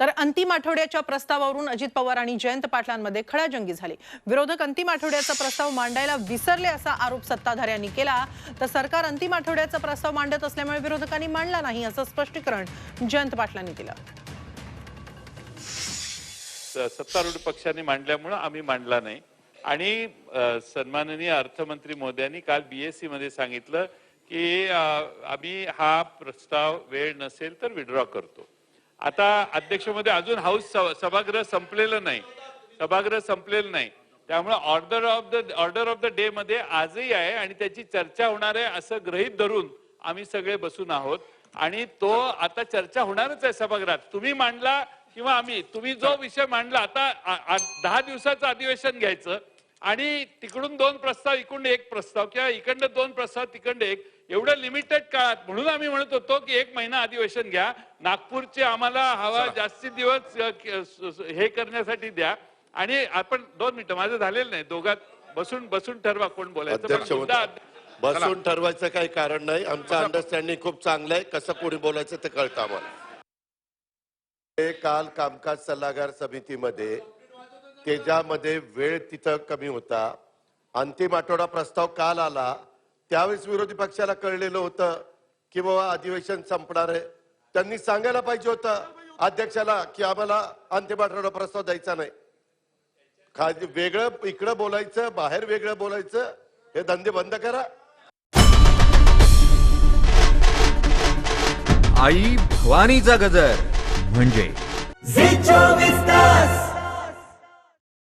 तर अंतिम आठवड्याच्या प्रस्तावावरून अजित पवार आणि जयंत पाटलांमध्ये खडाजंगी झाली. विरोधक अंतिम आठवड्याचा प्रस्ताव मांडायला विसरले असा आरोप सत्ताधाऱ्यांनी केला. तर सरकार अंतिम आठवड्याचा प्रस्ताव मांडत असल्यामुळे विरोधकांनी मांडला नाही असं स्पष्टीकरण जयंत पाटलांनी दिलं. सत्तारूढ पक्षाने मांडल्यामुळं आम्ही मांडला नाही. आणि सन्माननीय अर्थमंत्री मोदी काल बीएससी मध्ये सांगितलं की आम्ही हा प्रस्ताव वेळ नसेल तर विड्रॉ करतो. आता अध्यक्षमध्ये अजून हाऊस सभागृह संपलेलं नाही. सभागृह संपलेलं नाही. त्यामुळे order of the order of the day मध्ये आजही आहे आणि त्याची चर्चा होणार आहे असं गृहीत धरून आम्ही सगळे बसून आहोत. आणि तो आता चर्चा होणारच आहे सभागृहात. तुम्ही मांडला किंवा आम्ही. तुम्ही जो विषय मांडला आता दहा दिवसाचं अधिवेशन घ्यायचं. आणि तिकडून दोन प्रस्ताव इकडून एक प्रस्ताव किंवा इकडनं दोन प्रस्ताव तिकडनं एक. एवढं लिमिटेड काळात म्हणून आम्ही म्हणत होतो की एक महिना अधिवेशन घ्या. नागपूरचे आम्हाला हवा जास्ती दिवस हे करण्यासाठी द्या. आणि आपण दोन मिनिटं माझं झालेलं नाही. दोघात बसून बसून ठरवा कोण बोलायचं. बसून ठरवायचं काही कारण नाही. आमचं अंडरस्टँडिंग खूप चांगलं आहे. कसं कोणी बोलायचं ते कळतं आम्हाला. काल कामकाज सल्लागार समितीमध्ये त्याच्यामध्ये वेळ तिथं कमी होता. अंतिम आठवडा प्रस्ताव काल आला. त्यावेळेस विरोधी पक्षाला कळलेलं होतं की बाबा अधिवेशन संपणार आहे. त्यांनी सांगायला पाहिजे होतं अध्यक्षाला की आम्हाला अंतिम आठवडा प्रस्ताव द्यायचा नाही. खाली वेगळं इकडं बोलायचं बाहेर वेगळं बोलायचं हे धंदे बंद करा. आई भवानीचा गजर. म्हणजे? झी चोवीस तास.